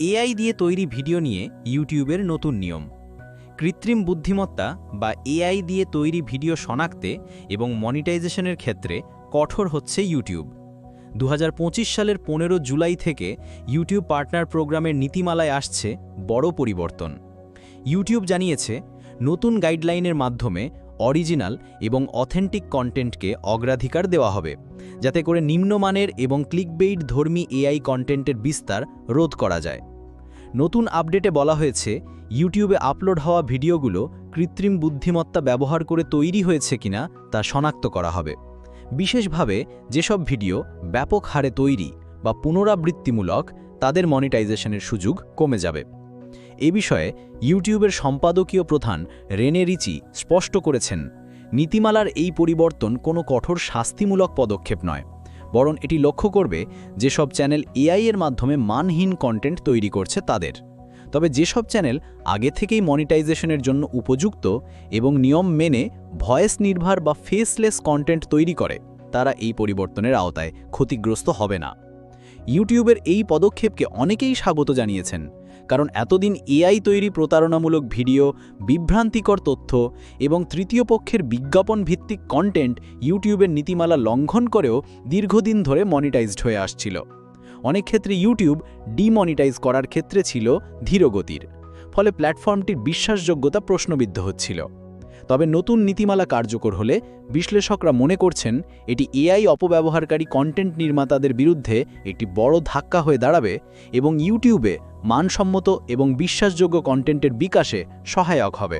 AI দিয়ে তৈরি video নিয়ে ইউটিউবের নতুন নিয়ম। কৃত্রিম বুদ্ধিমত্তা বা এআই দিয়ে তৈরি ভিডিও শনাক্তে এবং মনিটাইজেশনের ক্ষেত্রে কঠোর হচ্ছে ইউটিউব। দু হাজার পঁচিশ সালের পনেরো জুলাই থেকে ইউটিউব পার্টনার প্রোগ্রামের নীতিমালায় আসছে বড় পরিবর্তন। ইউটিউব জানিয়েছে, নতুন গাইডলাইনের মাধ্যমে অরিজিনাল এবং অথেন্টিক কন্টেন্টকে অগ্রাধিকার দেওয়া হবে, যাতে করে নিম্নমানের এবং ক্লিকবেইট ধর্মী এআই কন্টেন্টের বিস্তার রোধ করা যায়। নতুন আপডেটে বলা হয়েছে, ইউটিউবে আপলোড হওয়া ভিডিওগুলো কৃত্রিম বুদ্ধিমত্তা ব্যবহার করে তৈরি হয়েছে কিনা তা শনাক্ত করা হবে। বিশেষভাবে, যেসব ভিডিও ব্যাপক হারে তৈরি বা পুনরাবৃত্তিমূলক, তাদের মনিটাইজেশনের সুযোগ কমে যাবে। এ বিষয়ে ইউটিউবের সম্পাদকীয় প্রধান রেনে রিচি স্পষ্ট করেছেন, নীতিমালার এই পরিবর্তন কোনো কঠোর শাস্তিমূলক পদক্ষেপ নয়, বরং এটি লক্ষ্য করবে যেসব চ্যানেল এআই এর মাধ্যমে মানহীন কন্টেন্ট তৈরি করছে তাদের। তবে যেসব চ্যানেল আগে থেকেই মনিটাইজেশনের জন্য উপযুক্ত এবং নিয়ম মেনে ভয়েস নির্ভর বা ফেসলেস কন্টেন্ট তৈরি করে, তারা এই পরিবর্তনের আওতায় ক্ষতিগ্রস্ত হবে না। ইউটিউবের এই পদক্ষেপকে অনেকেই স্বাগত জানিয়েছেন কারণ এতদিন এআই তৈরি প্রতারণামূলক ভিডিও, বিভ্রান্তিকর তথ্য এবং তৃতীয় পক্ষের বিজ্ঞাপন ভিত্তিক কন্টেন্ট ইউটিউবের নীতিমালা লঙ্ঘন করেও দীর্ঘদিন ধরে মনিটাইজড হয়ে আসছিল। অনেক ক্ষেত্রে ইউটিউব ডিমনিটাইজ করার ক্ষেত্রে ছিল ধীরগতির, ফলে প্ল্যাটফর্মটির বিশ্বাসযোগ্যতা প্রশ্নবিদ্ধ হচ্ছিল। তবে নতুন নীতিমালা কার্যকর হলে বিশ্লেষকরা মনে করছেন এটি এআই অপব্যবহারকারী কন্টেন্ট নির্মাতাদের বিরুদ্ধে একটি বড় ধাক্কা হয়ে দাঁড়াবে এবং ইউটিউবে মানসম্মত এবং বিশ্বাসযোগ্য কন্টেন্টের বিকাশে সহায়ক হবে।